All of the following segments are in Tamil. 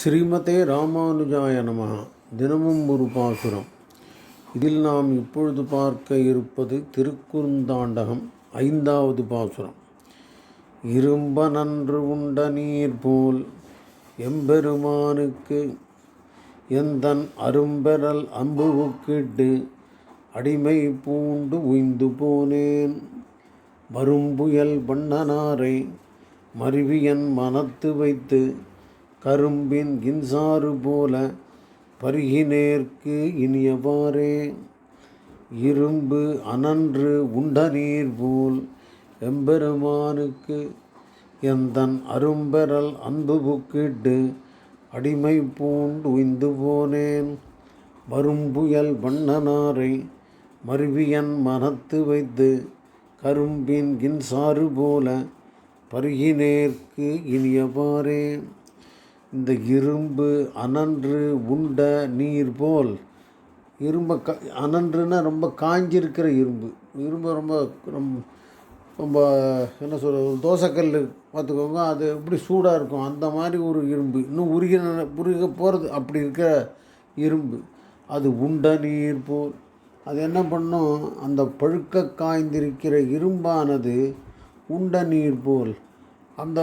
ஸ்ரீமதே ராமானுஜாய நம தினமும் ஒரு பாசுரம். இதில் நாம் இப்பொழுது பார்க்க இருப்பது திருக்குறுந்தாண்டகம் ஐந்தாவது பாசுரம். இரும்ப நன்று உண்ட நீர் போல் எம்பெருமானுக்கு எந்தன் அரும்பெறல் அம்புவுக்கிட்டு அடிமை பூண்டு உய்ந்து போனேன். வரும்புயல் வண்ணனாரை மருவியன் மனத்து வைத்து கரும்பின் கின்சாறு போல பருகினேற்கு இனியவாறே. இரும்பு அனன்று உண்ட நீர் போல் எம்பெருமானுக்கு எந்தன் அரும்பெறல் அன்பு புக்கிட்டு அடிமை பூண்டு உய்ந்து போனேன். வரும்புயல் வண்ணனாரை மருவியன் மனத்து வைத்து கரும்பின் கின்சாறு போல பருகினேற்கு இனியவாறே. இந்த இரும்பு அனன்று உண்ட நீர் போல் இரும்பை க அனன்றுன்னா ரொம்ப காஞ்சிருக்கிற இரும்பு. இரும்பு ரொம்ப ரொம்ப ரொம்ப என்ன சொல்கிறது தோசைக்கல் பார்த்துக்கோங்க அது எப்படி சூடாக இருக்கும் அந்த மாதிரி ஒரு இரும்பு. இன்னும் உருகின உருக போகிறது அப்படி இருக்கிற இரும்பு. அது உண்ட நீர் போல். அது என்ன பண்ணும் அந்த பழுக்க காய்ந்திருக்கிற இரும்பானது உண்ட நீர் போல். அந்த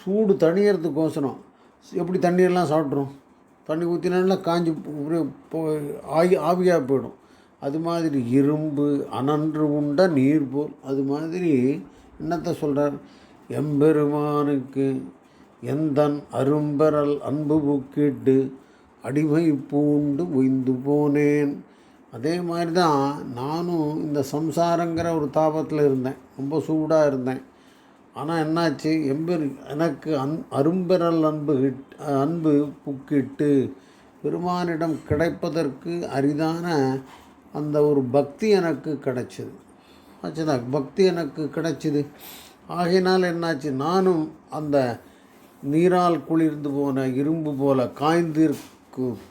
சூடு தணியறதுக்கோசரம் எப்படி தண்ணியெல்லாம் சாப்பிட்றோம்? தண்ணி ஊற்றினா காஞ்சி அப்படியே ஆகி ஆவியாக போயிடும். அது மாதிரி இரும்பு அனன்று உண்ட நீர் போல். அது மாதிரி என்னத்தை சொல்கிறார் எம்பெருமானுக்கு எந்தன் அரும்பெறல் அன்பு புக்கிட்டு அடிமை பூண்டு உய்ந்து போனேன். அதே மாதிரி தான் நானும் இந்த சம்சாரங்கிற ஒரு தாபத்தில் இருந்தேன். ரொம்ப சூடாக இருந்தேன். ஆனால் என்னாச்சு? எம்பெரு எனக்கு அன் அரும்பெறல் அன்பு கிட் அன்பு புக்கிட்டு பெருமானிடம் கிடைப்பதற்கு அரிதான அந்த ஒரு பக்தி எனக்கு கிடைச்சிது. ஆச்சுதா? பக்தி எனக்கு கிடைச்சிது. ஆகையினால் என்னாச்சு? நானும் அந்த நீரால் குளிர்ந்து போன இரும்பு போல காய்ந்து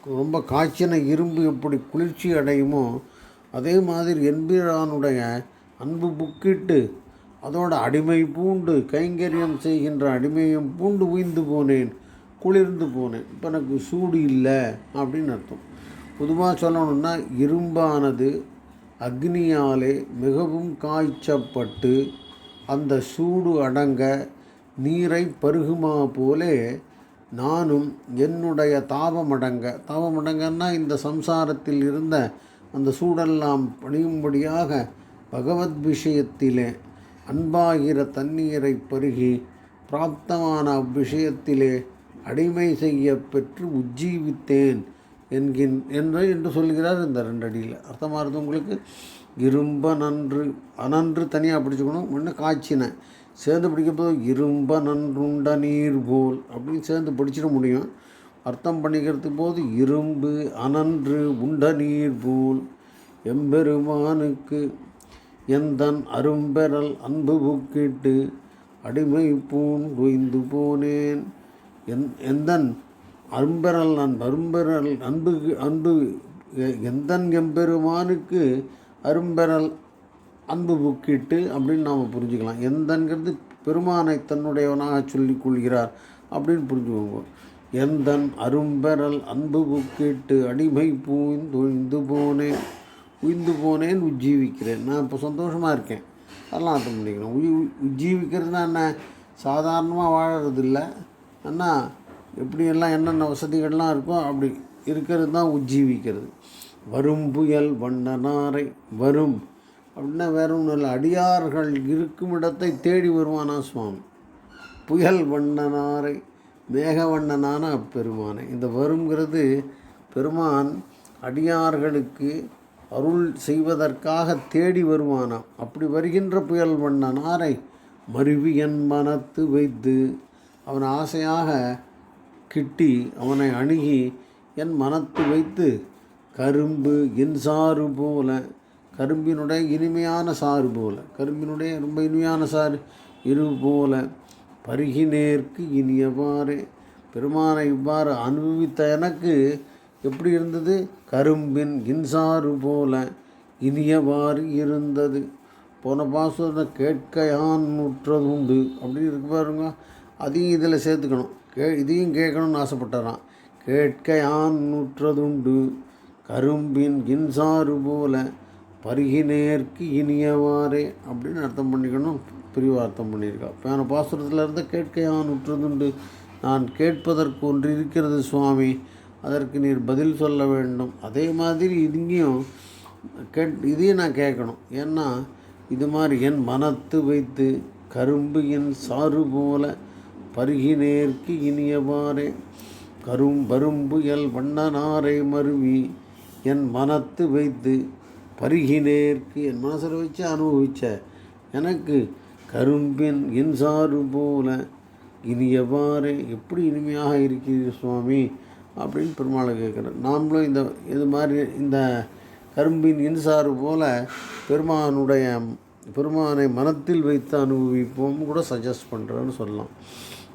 ரொம்ப காய்ச்சின இரும்பு எப்படி குளிர்ச்சி அடையுமோ அதே மாதிரி என்பிரானுடைய அன்பு புக்கிட்டு அதோட அடிமை பூண்டு கைங்கரியம் செய்கின்ற அடிமையும் பூண்டு உய்ந்து போனேன் குளிர்ந்து போனேன். இப்போ எனக்கு சூடு இல்லை அப்படின்னு அர்த்தம். பொதுவாக சொல்லணும்னா இரும்பானது அக்னியாலே மிகவும் காய்ச்சப்பட்டு அந்த சூடு அடங்க நீரை பருகுமா போலே நானும் என்னுடைய தாபமடங்க. தாபமடங்கன்னா இந்த சம்சாரத்தில் இருந்த அந்த சூடெல்லாம் பணியும்படியாக பகவத் விஷயத்திலே அன்பாகிற தண்ணீரை பருகி பிராப்தமான அவ்விஷயத்திலே அடிமை செய்ய பெற்று உஜ்ஜீவித்தேன் என்கின் என்று என்று சொல்கிறார் இந்த ரெண்டடியில். அர்த்தமாக இருந்தது உங்களுக்கு? இரும்ப நன்று அனன்று தனியாக பிடிச்சிக்கணும் முன்ன காய்ச்சின. சேர்ந்து பிடிக்கும்போது இரும்ப நன்றுண்ட நீர் போல் அப்படின்னு சேர்ந்து பிடிச்சிட முடியும். அர்த்தம் பண்ணிக்கிறது போது இரும்பு அனன்று உண்ட நீர் போல். எம்பெருமானுக்கு எந்தன் அரும்பெறல் அன்பு புக்கிட்டு அடிமை பூண் உய்ந்து போனேன். எந் எந்தன் அரும்பெறல் நான் அரும்பெறல் அன்பு அன்பு எ- எந்தன் எம்பெருமானுக்கு அரும்பெறல் அன்பு புக்கிட்டு அப்படின்னு நாம் புரிஞ்சுக்கலாம். எந்தன்கிறது பெருமானை தன்னுடையவனாக சொல்லிக் கொள்கிறார் அப்படின்னு புரிஞ்சுக்கோங்க. எந்தன் அரும்பெறல் அன்பு புக்கிட்டு அடிமை பூந்தொழிந்து போனேன். உயிர்ந்து போனேன் உஜ்ஜீவிக்கிறேன். நான் இப்போ சந்தோஷமாக இருக்கேன். அதெல்லாம் அர்த்தம் பண்ணிக்கணும். உய் உஜ்ஜீவிக்கிறதுனா என்ன? சாதாரணமாக வாழறது இல்லை அண்ணா எப்படியெல்லாம் என்னென்ன வசதிகள்லாம் இருக்கோ அப்படி இருக்கிறது தான் உஜ்ஜீவிக்கிறது. வரும் புயல் வண்ணனாரை வரும் அப்படின்னா வேற ஒன்றும் இல்லை. அடியார்கள் இருக்கும் இடத்தை தேடி வருவானா சுவாமி? புயல் வண்ணனாரை மேகவண்ணனான அப்பெருமானை இந்த வருங்கிறது பெருமான் அடியார்களுக்கு அருள் செய்வதற்காக தேடி வருவானாம். அப்படி வருகின்ற புயல் வண்ணனாரை மருவி என் மனத்து வைத்து அவன் ஆசையாக கிட்டி அவனை அணுகி என் மனத்து வைத்து கரும்பு இன்சாறு போல கரும்பினுடைய இனிமையான சாறு போல கரும்பினுடைய ரொம்ப இனிமையான சாறு இரு போல பருகினேற்கு இனியவாறு. பெருமானை இவ்வாறு அனுபவித்த எனக்கு எப்படி இருந்தது? கரும்பின் கின்சாறு போல இனியவாறு இருந்தது. போன பாசுரத்தை கேட்க யான் முற்றதுண்டு. அப்படின்னு இருக்கு பாருங்க. அதையும் இதில் சேர்த்துக்கணும். கே இதையும் கேட்கணும்னு ஆசைப்பட்டாராம். கேட்க யான் நுற்றதுண்டு கரும்பின் கின்சாறு போல பருகினேற்கு இனியவாறே அப்படின்னு அர்த்தம் பண்ணிக்கணும். பிரிவாக அர்த்தம் பண்ணியிருக்கா. பேன பாசுரத்தில் இருந்து கேட்க யான் உற்றதுண்டு நான் கேட்பதற்கு ஒன்று இருக்கிறது சுவாமி. அதற்கு நீர் பதில் சொல்ல வேண்டும். அதே மாதிரி இங்கேயும் கேட் இதையும் நான் கேட்கணும். ஏன்னா இது மாதிரி என் மனத்து வைத்து கரும்பு என் சாறு போல பருகி நேர்க்கு இனியவாறே கரும் பரும்பு எல் வண்ணனாரை மருவி என் மனத்து வைத்து பருகி நேர்க்கு என் மனசில் வச்சு அனுபவிச்ச எனக்கு கரும்பின் இன்சாறு போல இனியவாறே எப்படி இனிமையாக இருக்கிறீர் சுவாமி? அப்படின்னு பெருமாளை கேட்குறேன் நாமளும் இந்த இது மாதிரி இந்த கரும்பின் இன்சாறு போல பெருமானுடைய பெருமானை மனத்தில் வைத்து அனுபவிப்போம் கூட சஜஸ்ட் பண்ணுறேன்னு சொல்லலாம்.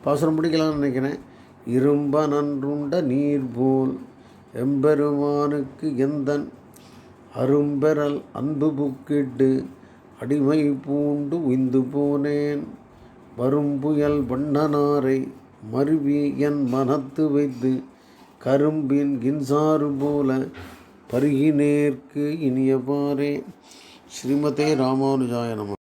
பாசுரம் பிடிக்கலாம்னு நினைக்கிறேன். இரும்ப நன்றுண்ட நீர் போல் எம்பெருமானுக்கு எந்தன் அரும்பெறல் அன்பு புக்கிட்டு அடிமை பூண்டு உய்ந்து போனேன். வரும்புயல் வண்ணனாரை மருவி என் மனத்து வைத்து கரும்பின் கின்சாறு போல பருகினேற்கு இனியவாறே. ஸ்ரீமதே ராமானுஜாய நம.